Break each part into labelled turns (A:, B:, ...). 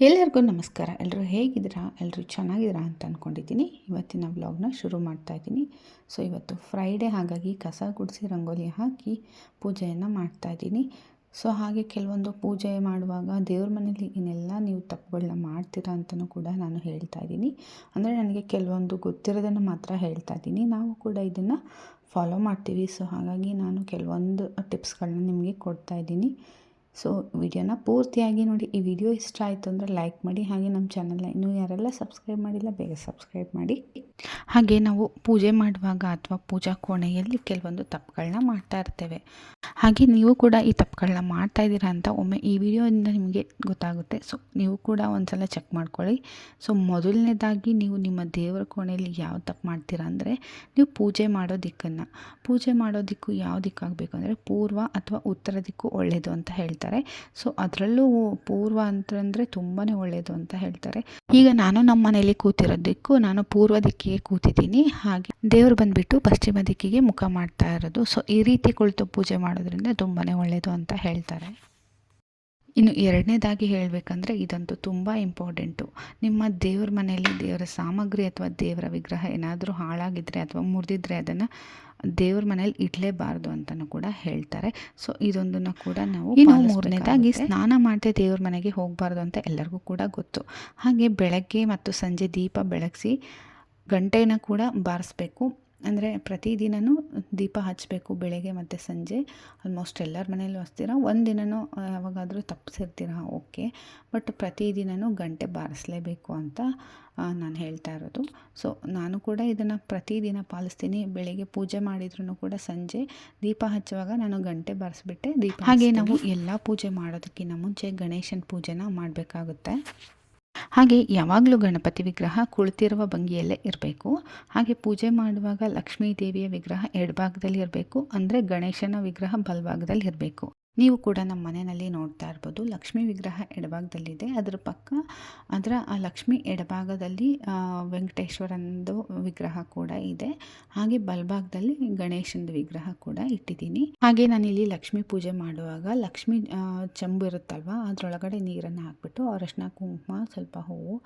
A: ಎಲ್ಲರಿಗೂ ನಮಸ್ಕಾರ. ಎಲ್ಲರೂ ಹೇಗಿದ್ದೀರಾ? ಎಲ್ಲರೂ ಚೆನ್ನಾಗಿದ್ದೀರಾ ಅಂತ ಅಂದ್ಕೊಂಡಿದ್ದೀನಿ ಇವತ್ತಿನ ವ್ಲಾಗ್ನ ಶುರು ಮಾಡ್ತಾ ಇದ್ದೀನಿ. ಸೊ, ಇವತ್ತು ಫ್ರೈಡೇ ಹಾಗಾಗಿ ಕಸ ಗುಡಿಸಿ ರಂಗೋಲಿ ಹಾಕಿ ಪೂಜೆಯನ್ನು ಮಾಡ್ತಾ ಇದ್ದೀನಿ. ಸೊ, ಹಾಗೆ ಕೆಲವೊಂದು ಪೂಜೆ ಮಾಡುವಾಗ ದೇವ್ರ ಮನೇಲಿ ಏನೆಲ್ಲ ನೀವು ತಪ್ಪುಗಳನ್ನ ಮಾಡ್ತೀರಾ ಅಂತಲೂ ಕೂಡ ನಾನು ಹೇಳ್ತಾ ಇದ್ದೀನಿ. ಅಂದರೆ ನನಗೆ ಕೆಲವೊಂದು ಗೊತ್ತಿರೋದನ್ನು ಮಾತ್ರ ಹೇಳ್ತಾ ಇದ್ದೀನಿ. ನಾವು ಕೂಡ ಇದನ್ನು ಫಾಲೋ ಮಾಡ್ತೀವಿ. ಸೊ, ಹಾಗಾಗಿ ನಾನು ಕೆಲವೊಂದು ಟಿಪ್ಸ್ಗಳನ್ನ ನಿಮಗೆ ಕೊಡ್ತಾ ಇದ್ದೀನಿ. ಸೊ ವಿಡಿಯೋನ ಪೂರ್ತಿಯಾಗಿ ನೋಡಿ. ಈ ವಿಡಿಯೋ ಇಷ್ಟ ಆಯಿತು ಅಂದರೆ ಲೈಕ್ ಮಾಡಿ. ಹಾಗೆ ನಮ್ಮ ಚಾನಲ್ನ ಇನ್ನೂ ಯಾರೆಲ್ಲ ಸಬ್ಸ್ಕ್ರೈಬ್ ಮಾಡಿಲ್ಲ, ಬೇಗ ಸಬ್ಸ್ಕ್ರೈಬ್ ಮಾಡಿ. ಹಾಗೆ ನಾವು ಪೂಜೆ ಮಾಡುವಾಗ ಅಥವಾ ಪೂಜಾ ಕೋಣೆಯಲ್ಲಿ ಕೆಲವೊಂದು ತಪ್ಪುಗಳನ್ನ ಮಾಡ್ತಾ ಇರ್ತೇವೆ. ಹಾಗೆ ನೀವು ಕೂಡ ಈ ತಪ್ಪುಗಳನ್ನ ಮಾಡ್ತಾ ಇದ್ದೀರಾ ಅಂತ ಒಮ್ಮೆ ಈ ವಿಡಿಯೋದಿಂದ ನಿಮಗೆ ಗೊತ್ತಾಗುತ್ತೆ. ಸೊ ನೀವು ಕೂಡ ಒಂದ್ಸಲ ಚೆಕ್ ಮಾಡ್ಕೊಳ್ಳಿ. ಸೊ ಮೊದಲನೇದಾಗಿ ನೀವು ನಿಮ್ಮ ದೇವರ ಕೋಣೆಯಲ್ಲಿ ಯಾವ ತಪ್ಪು ಮಾಡ್ತೀರಾ ಅಂದರೆ ನೀವು ಪೂಜೆ ಮಾಡೋ ದಿಕ್ಕನ್ನು. ಪೂಜೆ ಮಾಡೋ ದಿಕ್ಕು ಯಾವ ದಿಕ್ಕಾಗಬೇಕು ಅಂದರೆ ಪೂರ್ವ ಅಥವಾ ಉತ್ತರ ದಿಕ್ಕು ಒಳ್ಳೆಯದು ಅಂತ ಹೇಳ್ತಾರೆ ಹೇಳ್ತಾರೆ. ಸೊ ಅದರಲ್ಲೂ ಪೂರ್ವ ಅಂತಂದರೆ ತುಂಬಾ ಒಳ್ಳೆಯದು ಅಂತ ಹೇಳ್ತಾರೆ. ಈಗ ನಾನು ನಮ್ಮ ಮನೆಯಲ್ಲಿ ಕೂತಿರೋದಕ್ಕೂ ನಾನು ಪೂರ್ವ ದಿಕ್ಕಿಗೆ ಕೂತಿದ್ದೀನಿ. ಹಾಗೆ ದೇವರು ಬಂದುಬಿಟ್ಟು ಪಶ್ಚಿಮ ದಿಕ್ಕಿಗೆ ಮುಖ ಮಾಡ್ತಾ ಇರೋದು. ಸೊ ಈ ರೀತಿ ಕುಳಿತು ಪೂಜೆ ಮಾಡೋದ್ರಿಂದ ತುಂಬಾ ಒಳ್ಳೆಯದು ಅಂತ ಹೇಳ್ತಾರೆ. ಇನ್ನು ಎರಡನೇದಾಗಿ ಹೇಳಬೇಕಂದ್ರೆ ಇದಂತೂ ತುಂಬ ಇಂಪಾರ್ಟೆಂಟು ನಿಮ್ಮ ದೇವ್ರ ಮನೆಯಲ್ಲಿ ದೇವರ ಸಾಮಗ್ರಿ ಅಥವಾ ದೇವರ ವಿಗ್ರಹ ಏನಾದರೂ ಹಾಳಾಗಿದ್ದರೆ ಅಥವಾ ಮುರಿದಿದ್ರೆ ಅದನ್ನು ದೇವ್ರ ಮನೇಲಿ ಇಡಲೇಬಾರ್ದು ಅಂತಲೂ ಕೂಡ ಹೇಳ್ತಾರೆ. ಸೊ ಇದೊಂದನ್ನು ಕೂಡ ನಾವು ಇನ್ನು ಮೂರನೇದಾಗಿ ಸ್ನಾನ ಮಾಡದೆ ದೇವ್ರ ಮನೆಗೆ ಹೋಗಬಾರ್ದು ಅಂತ ಎಲ್ಲರಿಗೂ ಕೂಡ ಗೊತ್ತು. ಹಾಗೆ ಬೆಳಗ್ಗೆ ಮತ್ತು ಸಂಜೆ ದೀಪ ಬೆಳಗಿಸಿ ಗಂಟೆನ ಕೂಡ ಬಾರಿಸ್ಬೇಕು. ಅಂದರೆ ಪ್ರತಿದಿನವೂ ದೀಪ ಹಚ್ಚಬೇಕು ಬೆಳಗ್ಗೆ ಮತ್ತು ಸಂಜೆ. ಆಲ್ಮೋಸ್ಟ್ ಎಲ್ಲರ ಮನೇಲೂ ಹಚ್ತೀರ. ಒಂದು ದಿನವೂ ಯಾವಾಗಾದರೂ ತಪ್ಪಿಸಿರ್ತೀರ ಓಕೆ ಬಟ್ ಪ್ರತಿದಿನವೂ ಗಂಟೆ ಬಾರಿಸಲೇಬೇಕು ಅಂತ ನಾನು ಹೇಳ್ತಾ ಇರೋದು. ಸೊ ನಾನು ಕೂಡ ಇದನ್ನು ಪ್ರತಿದಿನ ಪಾಲಿಸ್ತೀನಿ. ಬೆಳಗ್ಗೆ ಪೂಜೆ ಮಾಡಿದ್ರು ಕೂಡ ಸಂಜೆ ದೀಪ ಹಚ್ಚುವಾಗ ನಾನು ಗಂಟೆ ಬಾರಿಸ್ಬಿಟ್ಟೆ ದೀಪ ಹಾಗೆ ನಾವು ಎಲ್ಲ ಪೂಜೆ ಮಾಡೋದಕ್ಕಿಂತ ಮುಂಚೆ ಗಣೇಶನ ಪೂಜೆನ ಮಾಡಬೇಕಾಗುತ್ತೆ. ಹಾಗೆ ಯಾವಾಗಲೂ ಗಣಪತಿ ವಿಗ್ರಹ ಕುಳಿತಿರುವ ಭಂಗಿಯಲ್ಲೇ ಇರಬೇಕು. ಹಾಗೆ ಪೂಜೆ ಮಾಡುವಾಗ ಲಕ್ಷ್ಮೀ ದೇವಿಯ ವಿಗ್ರಹ ಎಡಭಾಗದಲ್ಲಿ ಇರಬೇಕು. ಅಂದರೆ ಗಣೇಶನ ವಿಗ್ರಹ ಬಲಭಾಗದಲ್ಲಿ ಇರಬೇಕು. ನೀವು ಕೂಡ ನಮ್ಮ ಮನೆಯಲ್ಲಿ ನೋಡ್ತಾ ಇರ್ಬೋದು. ಲಕ್ಷ್ಮೀ ವಿಗ್ರಹ ಎಡಭಾಗದಲ್ಲಿದೆ. ಅದರ ಪಕ್ಕ ಅದರ, ಆ ಲಕ್ಷ್ಮಿ ಎಡಭಾಗದಲ್ಲಿ ವೆಂಕಟೇಶ್ವರಂದು ವಿಗ್ರಹ ಕೂಡ ಇದೆ. ಹಾಗೆ ಬಲಭಾಗದಲ್ಲಿ ಗಣೇಶನದು ವಿಗ್ರಹ ಕೂಡ ಇಟ್ಟಿದ್ದೀನಿ. ಹಾಗೆ ನಾನಿಲ್ಲಿ ಲಕ್ಷ್ಮೀ ಪೂಜೆ ಮಾಡುವಾಗ ಲಕ್ಷ್ಮಿ ಚಂಬು ಇರುತ್ತಲ್ವ, ಅದರೊಳಗಡೆ ನೀರನ್ನು ಹಾಕ್ಬಿಟ್ಟು ಅರಶಿನ ಕುಂಕುಮ, ಸ್ವಲ್ಪ ಹೂವು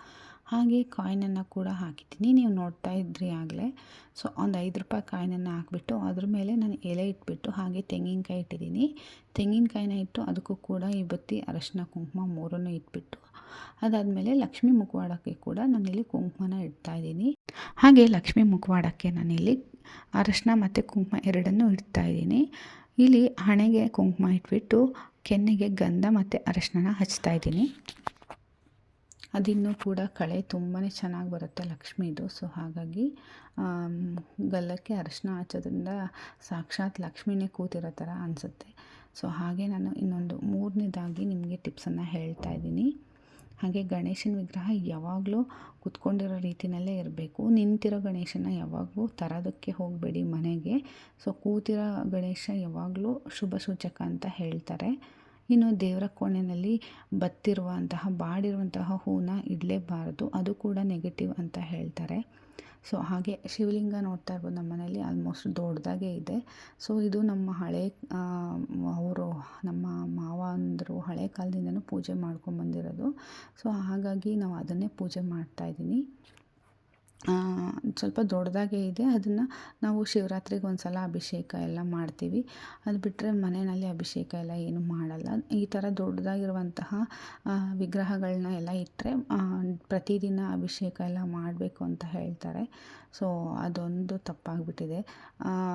A: ಹಾಗೆ ಕಾಯಿನನ್ನು ಕೂಡ ಹಾಕಿದ್ದೀನಿ. ನೀವು ನೋಡ್ತಾ ಇದ್ರಿ ಆಗಲೇ. ಸೊ, ಒಂದು ಐದು ರೂಪಾಯಿ ಕಾಯಿನನ್ನು ಹಾಕಿಬಿಟ್ಟು ಅದ್ರ ಮೇಲೆ ನಾನು ಎಲೆ ಇಟ್ಬಿಟ್ಟು ಹಾಗೆ ತೆಂಗಿನಕಾಯಿ ಇಟ್ಟಿದ್ದೀನಿ. ತೆಂಗಿನಕಾಯಿನ ಇಟ್ಟು ಅದಕ್ಕೂ ಕೂಡ ಈ ಬತ್ತಿ ಅರಶಿನ ಕುಂಕುಮ ಮೂರನ್ನು ಇಟ್ಬಿಟ್ಟು ಅದಾದಮೇಲೆ ಲಕ್ಷ್ಮೀ ಮುಖವಾಡಕ್ಕೆ ಕೂಡ ನಾನಿಲ್ಲಿ ಕುಂಕುಮನ ಇಡ್ತಾ ಇದ್ದೀನಿ. ಹಾಗೆ ಲಕ್ಷ್ಮೀ ಮುಖವಾಡಕ್ಕೆ ನಾನಿಲ್ಲಿ ಅರಶಿನ ಮತ್ತು ಕುಂಕುಮ ಎರಡನ್ನೂ ಇಡ್ತಾ ಇದ್ದೀನಿ. ಇಲ್ಲಿ ಹಣೆಗೆ ಕುಂಕುಮ ಇಟ್ಬಿಟ್ಟು, ಕೆನ್ನೆಗೆ ಗಂಧ ಮತ್ತು ಅರಶಿನ ಹಚ್ತಾ ಇದ್ದೀನಿ. ಅದಿನ್ನೂ ಕೂಡ ಕಳೆ ತುಂಬಾ ಚೆನ್ನಾಗಿ ಬರುತ್ತೆ ಲಕ್ಷ್ಮೀದು. ಸೊ ಹಾಗಾಗಿ ಗಲ್ಲಕ್ಕೆ ಅರಶಿನ ಹಚ್ಚೋದ್ರಿಂದ ಸಾಕ್ಷಾತ್ ಲಕ್ಷ್ಮೀನೇ ಕೂತಿರೋ ಥರ ಅನಿಸುತ್ತೆ. ಸೊ ಹಾಗೆ ನಾನು ಇನ್ನೊಂದು ಮೂರನೇದಾಗಿ ನಿಮಗೆ ಟಿಪ್ಸನ್ನು ಹೇಳ್ತಾ ಇದ್ದೀನಿ. ಹಾಗೆ ಗಣೇಶನ ವಿಗ್ರಹ ಯಾವಾಗಲೂ ಕುತ್ಕೊಂಡಿರೋ ರೀತಿಯಲ್ಲೇ ಇರಬೇಕು. ನಿಂತಿರೋ ಗಣೇಶನ ಯಾವಾಗಲೂ ತರೋದಕ್ಕೆ ಹೋಗಬೇಡಿ ಮನೆಗೆ. ಸೊ ಕೂತಿರೋ ಗಣೇಶ ಯಾವಾಗಲೂ ಶುಭ ಸೂಚಕ ಅಂತ ಹೇಳ್ತಾರೆ. ಇನ್ನು ದೇವರ ಕೋಣೆಯಲ್ಲಿ ಬತ್ತಿರುವಂತಹ, ಬಾಡಿರುವಂತಹ ಹೂನ ಇಡಲೇಬಾರದು. ಅದು ಕೂಡ ನೆಗೆಟಿವ್ ಅಂತ ಹೇಳ್ತಾರೆ. ಸೊ ಹಾಗೆ ಶಿವಲಿಂಗ ನೋಡ್ತಾ ಇರ್ಬೋದು ನಮ್ಮ ಮನೇಲಿ ಆಲ್ಮೋಸ್ಟ್ ದೊಡ್ಡದಾಗೇ ಇದೆ. ಸೊ ಇದು ನಮ್ಮ ಹಳೆ ಅವರು, ನಮ್ಮ ಮಾವ ಅಂದರು ಹಳೆ ಕಾಲದಿಂದನೂ ಪೂಜೆ ಮಾಡ್ಕೊಂಬಂದಿರೋದು. ಸೊ ಹಾಗಾಗಿ ನಾವು ಅದನ್ನೇ ಪೂಜೆ ಮಾಡ್ತಾಯಿದ್ದೀನಿ ಸ್ವಲ್ಪ ದೊಡ್ಡದಾಗೇ ಇದೆ. ಅದನ್ನು ನಾವು ಶಿವರಾತ್ರಿಗೆ ಒಂದು ಸಲ ಅಭಿಷೇಕ ಎಲ್ಲ ಮಾಡ್ತೀವಿ. ಅದು ಬಿಟ್ಟರೆ ಮನೆಯಲ್ಲಿ ಅಭಿಷೇಕ ಎಲ್ಲ ಏನು ಮಾಡಲ್ಲ. ಈ ಥರ ದೊಡ್ಡದಾಗಿರುವಂತಹ ವಿಗ್ರಹಗಳನ್ನ ಎಲ್ಲ ಇಟ್ಟರೆ ಪ್ರತಿದಿನ ಅಭಿಷೇಕ ಎಲ್ಲ ಮಾಡಬೇಕು ಅಂತ ಹೇಳ್ತಾರೆ. ಸೊ ಅದೊಂದು ತಪ್ಪಾಗಿಬಿಟ್ಟಿದೆ.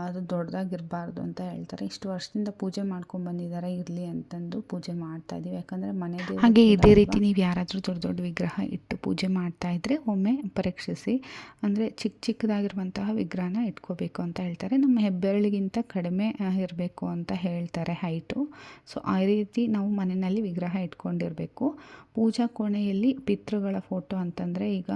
A: ಅದು ದೊಡ್ಡದಾಗಿರಬಾರ್ದು ಅಂತ ಹೇಳ್ತಾರೆ. ಇಷ್ಟು ವರ್ಷದಿಂದ ಪೂಜೆ ಮಾಡ್ಕೊಂಡು ಬಂದಿದ್ದಾರೆ ಇರಲಿ ಅಂತಂದು ಪೂಜೆ ಮಾಡ್ತಾ ಇದ್ದೀವಿ ಯಾಕಂದರೆ ಮನೆ ಹಾಗೆ ಇದೇ ರೀತಿ ನೀವು ಯಾರಾದರೂ ದೊಡ್ಡ ದೊಡ್ಡ ವಿಗ್ರಹ ಇಟ್ಟು ಪೂಜೆ ಮಾಡ್ತಾ ಇದ್ದರೆ ಒಮ್ಮೆ ಪರೀಕ್ಷಿಸಿ. ಅಂದರೆ ಚಿಕ್ಕ ಚಿಕ್ಕದಾಗಿರುವಂತಹ ವಿಗ್ರಹನ ಇಟ್ಕೋಬೇಕು ಅಂತ ಹೇಳ್ತಾರೆ. ನಮ್ಮ ಹೆಬ್ಬೆರಳಿಗಿಂತ ಕಡಿಮೆ ಇರಬೇಕು ಅಂತ ಹೇಳ್ತಾರೆ ಹೈಟು. ಸೊ, ಆ ರೀತಿ ನಾವು ಮನೆಯಲ್ಲಿ ವಿಗ್ರಹ ಇಟ್ಕೊಂಡಿರಬೇಕು. ಪೂಜಾ ಕೋಣೆಯಲ್ಲಿ ಪಿತೃಗಳ ಫೋಟೋ ಅಂತಂದರೆ ಈಗ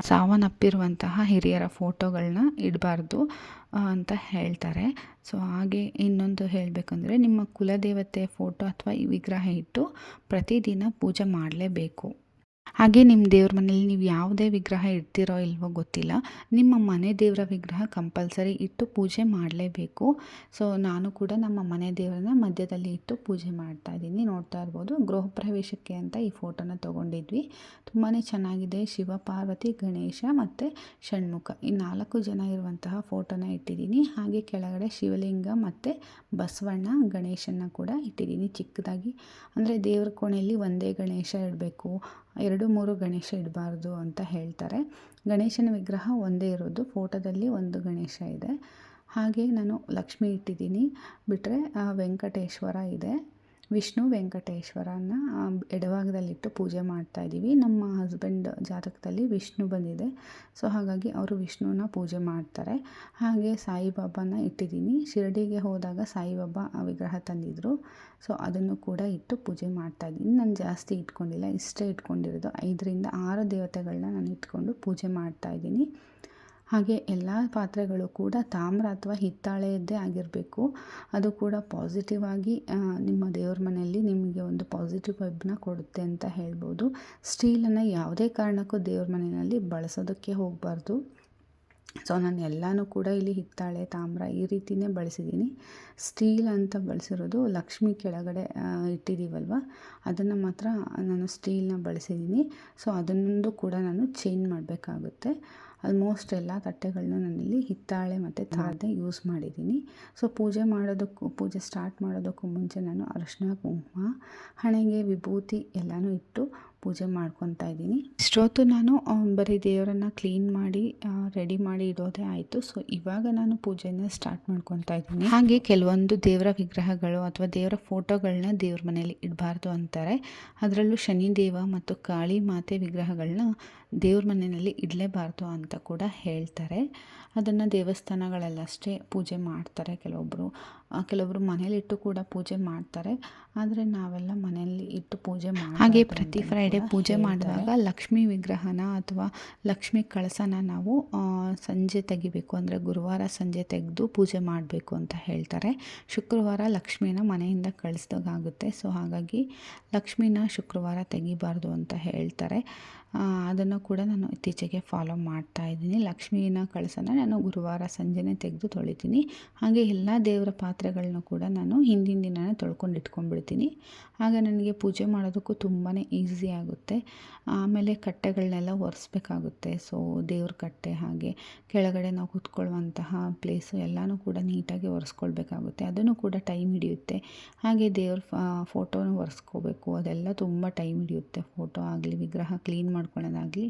A: ಸಾವನ್ನಪ್ಪಿರುವಂತಹ ಹಿರಿಯರ ಫೋಟೋಗಳನ್ನ ಇಡಬಾರ್ದು ಅಂತ ಹೇಳ್ತಾರೆ. ಸೊ, ಹಾಗೆ ಇನ್ನೊಂದು ಹೇಳಬೇಕಂದ್ರೆ ನಿಮ್ಮ ಕುಲದೇವತೆ ಫೋಟೋ ಅಥವಾ ಈ ವಿಗ್ರಹ ಇಟ್ಟು ಪ್ರತಿದಿನ ಪೂಜೆ ಮಾಡಲೇಬೇಕು. ಹಾಗೆ ನಿಮ್ಮ ದೇವ್ರ ಮನೇಲಿ ನೀವು ಯಾವುದೇ ವಿಗ್ರಹ ಇಡ್ತೀರೋ ಇಲ್ವೋ ಗೊತ್ತಿಲ್ಲ. ನಿಮ್ಮ ಮನೆ ದೇವರ ವಿಗ್ರಹ ಕಂಪಲ್ಸರಿ ಇಟ್ಟು ಪೂಜೆ ಮಾಡಲೇಬೇಕು. ಸೊ ನಾನು ಕೂಡ ನಮ್ಮ ಮನೆ ದೇವರನ್ನ ಮಧ್ಯದಲ್ಲಿ ಇಟ್ಟು ಪೂಜೆ ಮಾಡ್ತಾ ಇದ್ದೀನಿ. ನೋಡ್ತಾ ಇರ್ಬೋದು ಗೃಹ ಪ್ರವೇಶಕ್ಕೆ ಅಂತ ಈ ಫೋಟೋನ ತೊಗೊಂಡಿದ್ವಿ. ತುಂಬಾ ಚೆನ್ನಾಗಿದೆ. ಶಿವ, ಪಾರ್ವತಿ, ಗಣೇಶ ಮತ್ತು ಷಣ್ಮುಖ. ಈ ನಾಲ್ಕು ಜನ ಇರುವಂತಹ ಫೋಟೋನ ಇಟ್ಟಿದ್ದೀನಿ. ಹಾಗೆ ಕೆಳಗಡೆ ಶಿವಲಿಂಗ ಮತ್ತು ಬಸವಣ್ಣ ಗಣೇಶನ ಕೂಡ ಇಟ್ಟಿದ್ದೀನಿ. ಚಿಕ್ಕದಾಗಿ. ಅಂದರೆ ದೇವ್ರ ಕೋಣೆಯಲ್ಲಿ ಒಂದೇ ಗಣೇಶ ಇಡಬೇಕು. ಎರಡು ಮೂರು ಗಣೇಶ ಇಡಬಾರ್ದು ಅಂತ ಹೇಳ್ತಾರೆ. ಗಣೇಶನ ವಿಗ್ರಹ ಒಂದೇ ಇರೋದು, ಫೋಟೋದಲ್ಲಿ ಒಂದು ಗಣೇಶ ಇದೆ. ಹಾಗೆ ನಾನು ಲಕ್ಷ್ಮಿ ಇಟ್ಟಿದ್ದೀನಿ. ಬಿಟ್ಟರೆ ವೆಂಕಟೇಶ್ವರ ಇದೆ. ವಿಷ್ಣು ವೆಂಕಟೇಶ್ವರನ ಎಡಭಾಗದಲ್ಲಿಟ್ಟು ಪೂಜೆ ಮಾಡ್ತಾ ಇದ್ದೀವಿ ನಮ್ಮ ಹಸ್ಬೆಂಡ್ ಜಾತಕದಲ್ಲಿ ವಿಷ್ಣು ಬಂದಿದೆ. ಸೊ ಹಾಗಾಗಿ ಅವರು ವಿಷ್ಣುವನ್ನ ಪೂಜೆ ಮಾಡ್ತಾರೆ. ಹಾಗೆ ಸಾಯಿಬಾಬಾನ ಇಟ್ಟಿದ್ದೀನಿ. ಶಿರಡಿಗೆ ಹೋದಾಗ ಸಾಯಿಬಾಬಾ ವಿಗ್ರಹ ತಂದಿದ್ದರು ಸೊ ಅದನ್ನು ಕೂಡ ಇಟ್ಟು ಪೂಜೆ ಮಾಡ್ತಾ ಇದ್ದೀನಿ ನಾನು ಜಾಸ್ತಿ ಇಟ್ಕೊಂಡಿಲ್ಲ. ಇಷ್ಟೇ ಇಟ್ಕೊಂಡಿರೋದು. ಐದರಿಂದ ಆರು ದೇವತೆಗಳನ್ನ ನಾನು ಇಟ್ಕೊಂಡು ಪೂಜೆ ಮಾಡ್ತಾ ಇದ್ದೀನಿ ಹಾಗೆ ಎಲ್ಲ ಪಾತ್ರೆಗಳು ಕೂಡ ತಾಮ್ರ ಅಥವಾ ಹಿತ್ತಾಳೆಯದ್ದೇ ಆಗಿರಬೇಕು. ಅದು ಕೂಡ ಪಾಸಿಟಿವ್ ಆಗಿ ನಿಮ್ಮ ದೇವ್ರ ಮನೆಯಲ್ಲಿ ನಿಮಗೆ ಒಂದು ಪಾಸಿಟಿವ್ ವೈಬ್ನ ಕೊಡುತ್ತೆ ಅಂತ ಹೇಳ್ಬೋದು. ಸ್ಟೀಲನ್ನು ಯಾವುದೇ ಕಾರಣಕ್ಕೂ ದೇವ್ರ ಮನೆಯಲ್ಲಿ ಬಳಸೋದಕ್ಕೆ ಹೋಗಬಾರ್ದು. ಸೊ ನಾನು ಎಲ್ಲನೂ ಕೂಡ ಇಲ್ಲಿ ಹಿತ್ತಾಳೆ, ತಾಮ್ರ ಈ ರೀತಿಯೇ ಬಳಸಿದ್ದೀನಿ. ಸ್ಟೀಲ್ ಅಂತ ಬಳಸಿರೋದು ಲಕ್ಷ್ಮಿ ಕೆಳಗಡೆ ಇಟ್ಟಿದ್ದೀವಲ್ವ? ಅದನ್ನು ಮಾತ್ರ ನಾನು ಸ್ಟೀಲ್ನ ಬಳಸಿದ್ದೀನಿ. ಸೊ ಅದನ್ನೊಂದು ಕೂಡ ನಾನು ಚೇಂಜ್ ಮಾಡಬೇಕಾಗುತ್ತೆ. ಆಲ್ಮೋಸ್ಟ್ ಎಲ್ಲ ತಟ್ಟೆಗಳನ್ನ ನಾನಿಲ್ಲಿ ಹಿತ್ತಾಳೆ ಮತ್ತು ತಾದೆ ಯೂಸ್ ಮಾಡಿದ್ದೀನಿ ಸೊ ಪೂಜೆ ಮಾಡೋದಕ್ಕೂ ಪೂಜೆ ಸ್ಟಾರ್ಟ್ ಮಾಡೋದಕ್ಕೂ ಮುಂಚೆ ನಾನು ಅರಶಿನ ಕುಂಕುಮ ಹಣೆಗೆ ವಿಭೂತಿ ಎಲ್ಲನೂ ಇಟ್ಟು ಪೂಜೆ ಮಾಡ್ಕೊತಾ ಇದ್ದೀನಿ. ಇಷ್ಟೊತ್ತು ನಾನು ಬರೀ ದೇವರನ್ನು ಕ್ಲೀನ್ ಮಾಡಿ ರೆಡಿ ಮಾಡಿ ಇಡೋದೇ ಆಯಿತು. ಸೊ ಇವಾಗ ನಾನು ಪೂಜೆನ ಸ್ಟಾರ್ಟ್ ಮಾಡ್ಕೊತಾ ಇದ್ದೀನಿ. ಹಾಗೆ ಕೆಲವೊಂದು ದೇವರ ವಿಗ್ರಹಗಳು ಅಥವಾ ದೇವರ ಫೋಟೋಗಳನ್ನ ದೇವ್ರ ಮನೆಯಲ್ಲಿ ಇಡಬಾರ್ದು ಅಂತಾರೆ. ಅದರಲ್ಲೂ ಶನಿ ದೇವ ಮತ್ತು ಕಾಳಿ ಮಾತೆ ವಿಗ್ರಹಗಳನ್ನ ದೇವ್ರ ಮನೆಯಲ್ಲಿ ಇಡಲೇಬಾರ್ದು ಅಂತ ಕೂಡ ಹೇಳ್ತಾರೆ. ಅದನ್ನು ದೇವಸ್ಥಾನಗಳಲ್ಲಷ್ಟೇ ಪೂಜೆ ಮಾಡ್ತಾರೆ ಕೆಲವೊಬ್ಬರು ಕೆಲವೊಬ್ಬರು ಮನೇಲಿಟ್ಟು ಕೂಡ ಪೂಜೆ ಮಾಡ್ತಾರೆ. ಆದರೆ ನಾವೆಲ್ಲ ಮನೆಯಲ್ಲಿ ಇಟ್ಟು ಪೂಜೆ ಮಾಡಿ ಹಾಗೆ ಪ್ರತಿ ಫ್ರೈಡೆ ಪೂಜೆ ಮಾಡಿದಾಗ ಲಕ್ಷ್ಮೀ ವಿಗ್ರಹನ ಅಥವಾ ಲಕ್ಷ್ಮಿ ಕಳಸನ ನಾವು ಸಂಜೆ ತೆಗಿಬೇಕು. ಅಂದರೆ ಗುರುವಾರ ಸಂಜೆ ತೆಗೆದು ಪೂಜೆ ಮಾಡಬೇಕು ಅಂತ ಹೇಳ್ತಾರೆ. ಶುಕ್ರವಾರ ಲಕ್ಷ್ಮೀನ ಮನೆಯಿಂದ ಕಳಿಸ್ದಾಗುತ್ತೆ ಸೊ ಹಾಗಾಗಿ ಲಕ್ಷ್ಮೀನ ಶುಕ್ರವಾರ ತೆಗಿಬಾರ್ದು ಅಂತ ಹೇಳ್ತಾರೆ. ಅದನ್ನು ಕೂಡ ನಾನು ಇತ್ತೀಚೆಗೆ ಫಾಲೋ ಮಾಡ್ತಾ ಇದ್ದೀನಿ. ಲಕ್ಷ್ಮೀನ ಕಳಸನ ನಾನು ಗುರುವಾರ ಸಂಜೆನೇ ತೆಗೆದು ತೊಳಿತೀನಿ. ಹಾಗೆ ಎಲ್ಲ ದೇವರ ಪಾತ್ರೆಗಳನ್ನ ಕೂಡ ನಾನು ಹಿಂದಿನ ದಿನನೇ ತೊಳ್ಕೊಂಡು ಇಟ್ಕೊಂಡ್ಬಿಡ್ತೀನಿ. ಆಗ ನನಗೆ ಪೂಜೆ ಮಾಡೋದಕ್ಕೂ ತುಂಬಾ ಈಸಿ ಆಗುತ್ತೆ. ಆಮೇಲೆ ಕಟ್ಟೆಗಳನ್ನೆಲ್ಲ ಒರೆಸ್ಬೇಕಾಗುತ್ತೆ. ಸೊ ದೇವ್ರ ಕಟ್ಟೆ ಹಾಗೆ ಕೆಳಗಡೆ ನಾವು ಕೂತ್ಕೊಳ್ಳುವಂತಹ ಪ್ಲೇಸು ಎಲ್ಲನೂ ಕೂಡ ನೀಟಾಗಿ ಒರೆಸ್ಕೊಳ್ಬೇಕಾಗುತ್ತೆ. ಅದನ್ನು ಕೂಡ ಟೈಮ್ ಹಿಡಿಯುತ್ತೆ. ಹಾಗೆ ದೇವ್ರ ಫೋಟೋನ ಒರೆಸ್ಕೋಬೇಕು. ಅದೆಲ್ಲ ತುಂಬ ಟೈಮ್ ಹಿಡಿಯುತ್ತೆ. ಫೋಟೋ ಆಗಲಿ, ವಿಗ್ರಹ ಕ್ಲೀನ್ ಮಾಡ್ಕೊಳ್ಳೋದಾಗಲಿ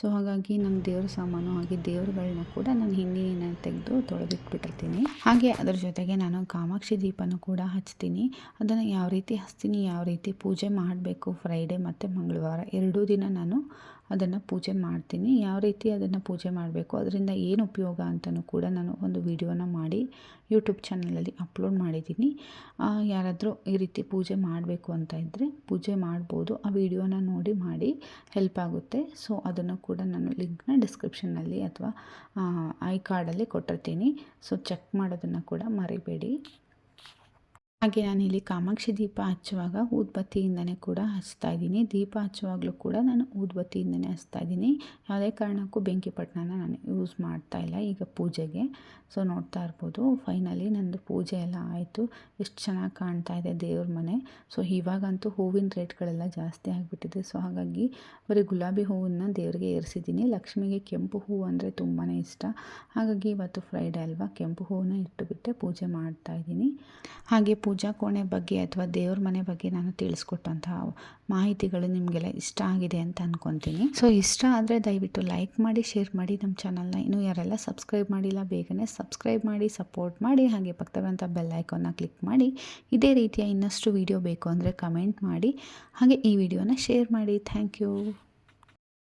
A: ಸೊ ಹಾಗಾಗಿ ನನ್ನ ದೇವ್ರ ಸಾಮಾನು ಹಾಗೆ ದೇವ್ರುಗಳನ್ನ ಕೂಡ ನಾನು ಹಿಂದಿನ ತೆಗೆದು ತೊಳೆದಿಟ್ಬಿಟ್ಟಿರ್ತೀನಿ. ಹಾಗೆ ಅದರ ಜೊತೆಗೆ ನಾನು ಕಾಮಾಕ್ಷಿ ದೀಪನೂ ಕೂಡ ಹಚ್ತೀನಿ. ಅದನ್ನು ಯಾವ ರೀತಿ ಹಚ್ತೀನಿ, ಯಾವ ರೀತಿ ಪೂಜೆ ಮಾಡಬೇಕು ಫ್ರೈಡೇ ಮತ್ತು ಮಂಗಳವಾರ, ಎರಡೂ ದಿನ ನಾನು ಅದನ್ನು ಪೂಜೆ ಮಾಡ್ತೀನಿ. ಯಾವ ರೀತಿ ಅದನ್ನು ಪೂಜೆ ಮಾಡಬೇಕು, ಅದರಿಂದ ಏನು ಉಪಯೋಗ ಅಂತಲೂ ಕೂಡ ನಾನು ಒಂದು ವಿಡಿಯೋನ ಮಾಡಿ ಯೂಟ್ಯೂಬ್ ಚಾನಲಲ್ಲಿ ಅಪ್ಲೋಡ್ ಮಾಡಿದ್ದೀನಿ. ಯಾರಾದರೂ ಈ ರೀತಿ ಪೂಜೆ ಮಾಡಬೇಕು ಅಂತ ಇದ್ದರೆ ಪೂಜೆ ಮಾಡ್ಬೋದು. ಆ ವಿಡಿಯೋನ ನೋಡಿ ಮಾಡಿ ಹೆಲ್ಪ್ ಆಗುತ್ತೆ. ಸೊ ಅದನ್ನು ಕೂಡ ನಾನು ಲಿಂಕ್ನ ಡಿಸ್ಕ್ರಿಪ್ಷನ್ನಲ್ಲಿ ಅಥವಾ ಐ ಕಾರ್ಡಲ್ಲಿ ಕೊಟ್ಟಿರ್ತೀನಿ. ಸೊ ಚೆಕ್ ಮಾಡೋದನ್ನು ಕೂಡ ಮರಿಬೇಡಿ. ಹಾಗೆ ನಾನಿಲ್ಲಿ ಕಾಮಾಕ್ಷಿ ದೀಪ ಹಚ್ಚುವಾಗ ಊದ್ಬತ್ತಿಯಿಂದನೇ ಕೂಡ ಹಚ್ತಾ ಇದ್ದೀನಿ. ದೀಪ ಹಚ್ಚುವಾಗಲೂ ಕೂಡ ನಾನು ಊದ್ಬತ್ತಿಯಿಂದನೇ ಹಚ್ತಾ ಇದ್ದೀನಿ. ಯಾವುದೇ ಕಾರಣಕ್ಕೂ ಬೆಂಕಿ ಪಟ್ಟಣನ ನಾನು ಯೂಸ್ ಮಾಡ್ತಾ ಇಲ್ಲ ಈಗ ಪೂಜೆಗೆ. ಸೊ, ನೋಡ್ತಾ ಇರ್ಬೋದು. ಫೈನಲಿ ನಂದು ಪೂಜೆ ಎಲ್ಲ ಆಯಿತು. ಎಷ್ಟು ಚೆನ್ನಾಗಿ ಕಾಣ್ತಾ ಇದೆ ದೇವ್ರ ಮನೆ. ಸೊ, ಇವಾಗಂತೂ ಹೂವಿನ ರೇಟ್ಗಳೆಲ್ಲ ಜಾಸ್ತಿ ಆಗಿಬಿಟ್ಟಿದೆ. ಸೊ, ಹಾಗಾಗಿ ಬರೀ ಗುಲಾಬಿ ಹೂವನ್ನು ದೇವರಿಗೆ ಏರಿಸಿದ್ದೀನಿ. ಲಕ್ಷ್ಮಿಗೆ ಕೆಂಪು ಹೂವು ಅಂದರೆ ತುಂಬಾ ಇಷ್ಟ. ಹಾಗಾಗಿ ಇವತ್ತು ಫ್ರೈಡೇ ಅಲ್ವಾ, ಕೆಂಪು ಹೂವನ್ನ ಇಟ್ಟುಬಿಟ್ಟೆ ಪೂಜೆ ಮಾಡ್ತಾ ಇದ್ದೀನಿ. ಹಾಗೆ ಪೂಜಾ ಕೋಣೆ ಬಗ್ಗೆ ಅಥವಾ ದೇವ್ರ ಮನೆ ಬಗ್ಗೆ ನಾನು ತಿಳಿಸ್ಕೊಟ್ಟಂತಹ ಮಾಹಿತಿಗಳು ನಿಮಗೆಲ್ಲ ಇಷ್ಟ ಆಗಿದೆ ಅಂತ ಅಂದ್ಕೊತೀನಿ ಸೊ ಇಷ್ಟ ಆದರೆ ದಯವಿಟ್ಟು ಲೈಕ್ ಮಾಡಿ ಶೇರ್ ಮಾಡಿ ನಮ್ಮ ಚಾನಲ್ನ ಇನ್ನೂ ಯಾರೆಲ್ಲ ಸಬ್ಸ್ಕ್ರೈಬ್ ಮಾಡಿಲ್ಲ, ಬೇಗನೆ ಸಬ್ಸ್ಕ್ರೈಬ್ ಮಾಡಿ ಸಪೋರ್ಟ್ ಮಾಡಿ, ಹಾಗೆ ಪಕ್ಕದಲ್ಲಿರುವಂಥ ಬೆಲ್ ಐಕಾನ್ನ ಕ್ಲಿಕ್ ಮಾಡಿ, ಇದೇ ರೀತಿಯ ಇನ್ನಷ್ಟು ವೀಡಿಯೋ ಬೇಕು ಅಂದರೆ ಕಮೆಂಟ್ ಮಾಡಿ, ಹಾಗೆ ಈ ವಿಡಿಯೋನ ಶೇರ್ ಮಾಡಿ. Thank you